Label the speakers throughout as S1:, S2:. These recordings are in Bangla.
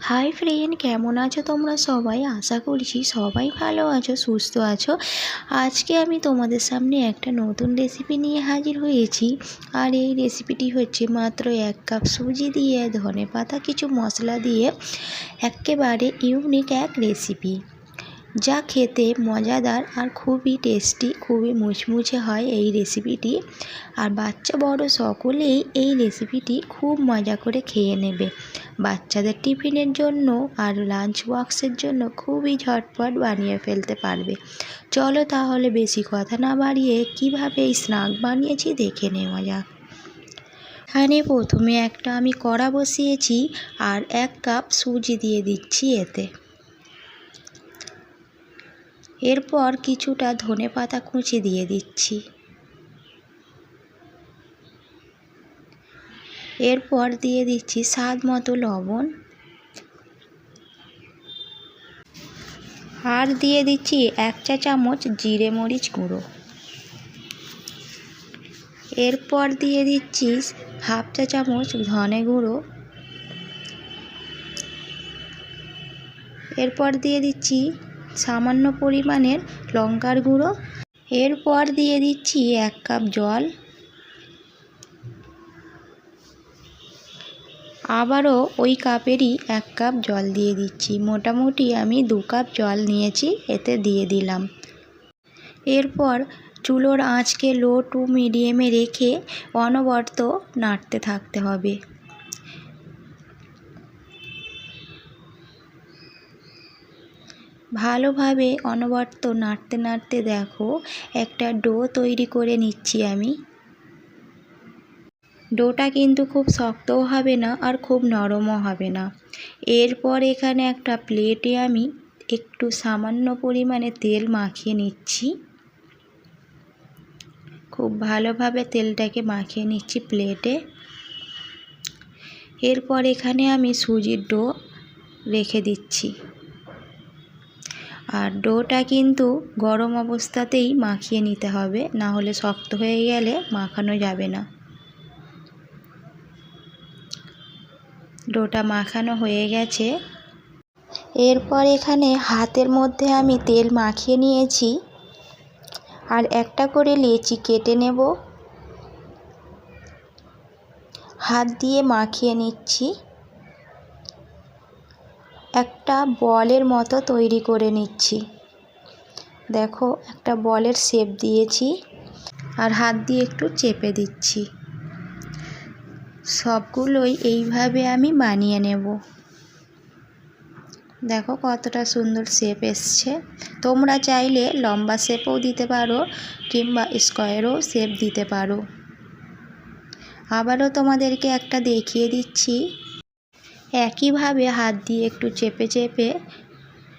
S1: হাই ফ্রেন্ড কেমন আছো তোমরা সবাই? আশা করছি সবাই ভালো আছো, সুস্থ আছো। আজকে আমি তোমাদের সামনে একটা নতুন রেসিপি নিয়ে হাজির হয়েছি। আর এই রেসিপিটি হচ্ছে মাত্র এক কাপ সুজি দিয়ে, ধনে পাতা, কিছু মশলা দিয়ে, একেবারে ইউনিক এক রেসিপি যা খেতে মজাদার আর খুবই টেস্টি খুবই মুচমুচে হয় এই রেসিপিটি আর বাচ্চা বড় সকলেই এই রেসিপিটি খুব মজা করে খেয়ে নেবে। বাচ্চাদের টিফিনের জন্য আর লাঞ্চ বক্সের জন্য খুবই ঝটপট বানিয়ে ফেলতে পারবে। চলো তাহলে বেশি কথা না বাড়িয়ে কীভাবে এই স্ন্যাক বানিয়েছি দেখে নেওয়া যাক। এখানে প্রথমে একটা আমি কড়া বসিয়েছি আর এক কাপ সুজি দিয়ে দিচ্ছি এতে। এরপর কিছুটা ধনে পাতা কুচি দিয়ে দিচ্ছি। এরপর দিয়ে দিচ্ছি স্বাদ মতো লবণ। আর দিয়ে দিচ্ছি এক চা চামচ জিরে মরিচ গুঁড়ো। এরপর দিয়ে দিচ্ছি হাফ চা চামচ ধনে গুঁড়ো। এরপর দিয়ে দিচ্ছি সামান্য পরিমাণের লঙ্কার গুঁড়ো। এরপর দিয়ে দিচ্ছি এক কাপ জল। আবারও ওই কাপেরই এক কাপ জল দিয়ে দিচ্ছি। মোটামুটি আমি দু কাপ জল নিয়েছি, এতে দিয়ে দিলাম। এরপর চুলোর আঁচকে লো টু মিডিয়ামে রেখে অনবরত নাড়তে থাকতে হবে। ভালোভাবে অনবরত নাড়তে নাড়তে দেখো, একটা ডো তৈরি করে নিচ্ছি আমি। ডোটা কিন্তু খুব শক্তও হবে না আর খুব নরমও হবে না। এরপর এখানে একটা প্লেটে আমি একটু সামান্য পরিমাণে তেল মাখিয়ে নিচ্ছি। খুব ভালোভাবে তেলটাকে মাখিয়ে নিচ্ছি প্লেটে। এরপর এখানে আমি সুজির ডো রেখে দিচ্ছি। আর ডোটা কিন্তু গরম অবস্থাতেই মাখিয়ে নিতে হবে, না হলে শক্ত হয়ে গেলে মাখানো যাবে না। ডোটা মাখানো হয়ে গেছে। এরপর এখানে হাতের মধ্যে আমি তেল মাখিয়ে নিয়েছি আর একটা করে লেচি কেটে নেব। হাত দিয়ে মাখিয়ে নিচ্ছি। একটা বলের মতো তৈরি করে নিচ্ছি। দেখো, একটা বলের শেপ দিয়েছি আর হাত দিয়ে একটু চেপে দিচ্ছি। সবগুলোই এইভাবে আমি বানিয়ে নেব। দেখো, কতটা সুন্দর শেপ এসছে। তোমরা চাইলে লম্বা শেপও দিতে পারো কিংবা স্কোয়ারও শেপ দিতে পারো। আবারও তোমাদেরকে একটা দেখিয়ে দিচ্ছি। একইভাবে হাত দিয়ে একটু চেপে চেপে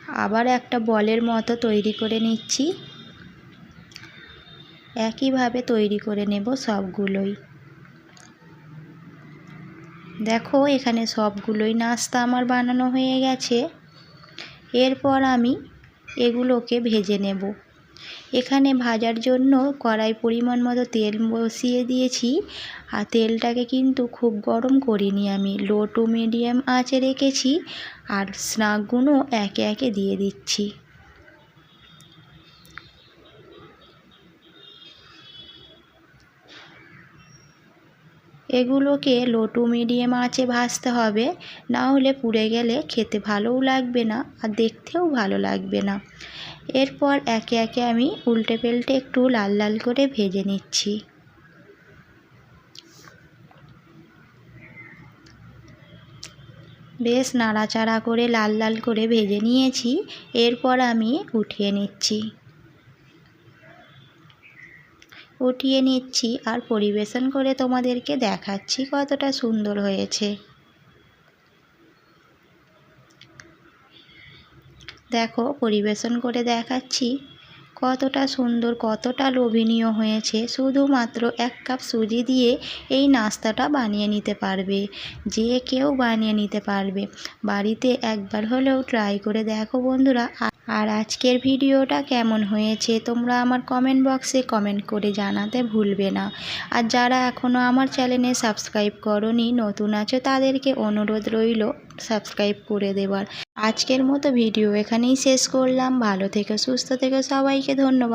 S1: আবার একটা বলের মতো তৈরি করে নিচ্ছি। একইভাবে তৈরি করে নেব সবগুলোই। দেখো, এখানে সবগুলোই নাস্তা আমার বানানো হয়ে গেছে। এরপর আমি এগুলোকে ভেজে নেব। এখানে ভাজার জন্য কড়াই পরিমাণ মতো তেল বসিয়ে দিয়েছি আর তেলটাকে কিন্তু খুব গরম করিনি আমি। লো টু মিডিয়াম আঁচে রেখেছি আর স্নাকগুলো একে একে দিয়ে দিচ্ছি। এগুলোকে লো টু মিডিয়াম আঁচে ভাজতে হবে। না হলে পুড়ে গেলে খেতে ভালোও লাগবে না আর দেখতেও ভালো লাগবে না। এরপর একে একে আমি উল্টে পেল্টে একটু লাল লাল করে ভেজে নিচ্ছি। বেশ নাড়াচাড়া করে লাল লাল করে ভেজে নিয়েছি। এরপর আমি উঠিয়ে নিচ্ছি। উঠিয়ে নিচ্ছি আর পরিবেশন করে তোমাদেরকে দেখাচ্ছি কতটা সুন্দর হয়েছে। দেখো, পরিবেশন করে দেখাচ্ছি কতটা সুন্দর, কতটা লোভনীয় হয়েছে। শুধুমাত্র এক কাপ সুজি দিয়ে এই নাস্তাটা বানিয়ে নিতে পারবে, যে কেউ বানিয়ে নিতে পারবে। বাড়িতে একবার হলেও ট্রাই করে দেখো বন্ধুরা আর আজকের ভিডিওটা কেমন হয়েছে তোমরা আমার কমেন্ট বক্সে কমেন্ট করে জানাতে ভুলবে না। আর যারা এখনও আমার চ্যানেলে সাবস্ক্রাইব করনি, নতুন আছো, তাদেরকে অনুরোধ রইল সাবস্ক্রাইব করে দেবার। আজকের মতো ভিডিও এখানেই শেষ করলাম। ভালো থেকে, সুস্থ থেকে, সবাইকে ধন্যবাদ।